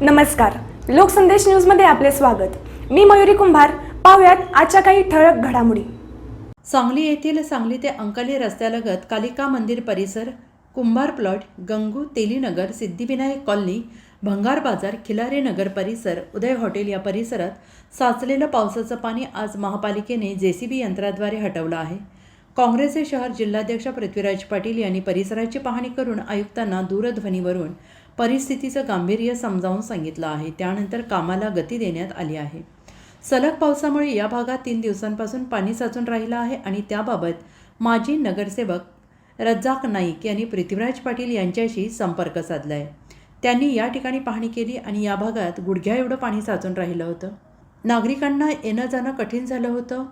नमस्कार. लोकसंदेश न्यूजमध्ये आपले स्वागत. मी मयुरी कुंभार. पाहुयात आजच्या काही ठळक घडामोडी. सांगली येथील सांगली ते अंकली रस्त्यालगत कालिका मंदिर परिसर कुंभार प्लॉट गंगू तेलीनगर सिद्धिविनायक कॉलनी भंगार बाजार खिलारे नगर परिसर उदय हॉटेल या परिसरात साचलेलं पावसाचं पाणी आज महापालिकेने जेसीबी यंत्राद्वारे हटवलं आहे. काँग्रेसचे शहर जिल्हाध्यक्ष पृथ्वीराज पाटील यांनी परिसराची पाहणी करून आयुक्तांना दूरध्वनीवरून परिस्थितीचं गांभीर्य समजावून सांगितलं आहे. त्यानंतर कामाला गती देण्यात आली आहे. सलग पावसामुळे या भागात तीन दिवसांपासून पाणी साचून राहिलं आहे आणि त्याबाबत माजी नगरसेवक रज्जाक नाईक यांनी पृथ्वीराज पाटील यांच्याशी संपर्क साधला आहे त्यांनी या ठिकाणी पाहणी केली आणि या भागात गुडघ्या एवढं पाणी साचून राहिलं होतं. नागरिकांना येणं जाणं कठीण झालं होतं.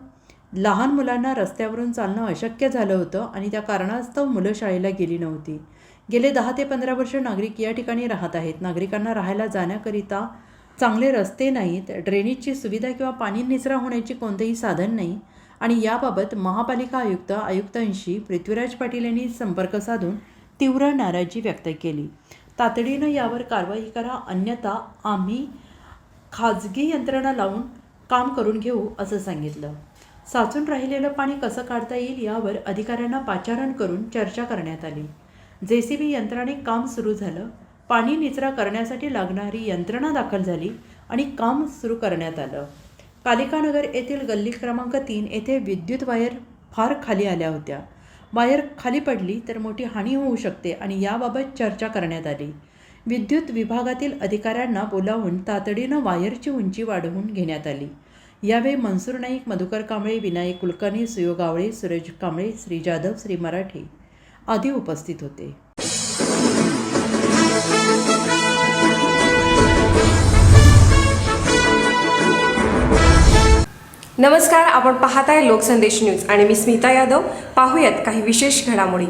लहान मुलांना रस्त्यावरून चालणं अशक्य झालं होतं आणि त्या कारणास्तव मुलं शाळेला गेली नव्हती. गेले दहा ते पंधरा वर्ष नागरिक या ठिकाणी राहत आहेत. नागरिकांना राहायला जाण्याकरिता चांगले रस्ते नाहीत ड्रेनेजची सुविधा किंवा पाणी निचरा होण्याची कोणतेही साधन नाही आणि याबाबत महापालिका आयुक्त आयुक्तांशी पृथ्वीराज पाटील यांनी संपर्क साधून तीव्र नाराजी व्यक्त केली. तातडीनं यावर कारवाई करा अन्यथा आम्ही खाजगी यंत्रणा लावून काम करून घेऊ असं सांगितलं. साचून राहिलेलं पाणी कसं काढता येईल यावर अधिकाऱ्यांना पाचारण करून चर्चा करण्यात आली. जे सी बी यंत्राने काम सुरू झालं. पाणी निचरा करण्यासाठी लागणारी यंत्रणा दाखल झाली आणि काम सुरू करण्यात आलं. कालिकानगर येथील गल्ली क्रमांक तीन येथे विद्युत वायर फार खाली आल्या होत्या. वायर खाली पडली तर मोठी हानी होऊ शकते आणि याबाबत चर्चा करण्यात आली. विद्युत विभागातील अधिकाऱ्यांना बोलावून तातडीनं वायरची उंची वाढवून घेण्यात आली. यावेळी मनसूर नाईक मधुकर कांबळे विनायक कुलकर्णी सुयोग गावळे सुरेश कांबळे श्री जाधव श्री मराठे आदी उपस्थित होते. नमस्कार आपण पाहताय लोकसंदेश न्यूज आणि मी स्मिता यादव. पाहूयात काही विशेष घडामोडी.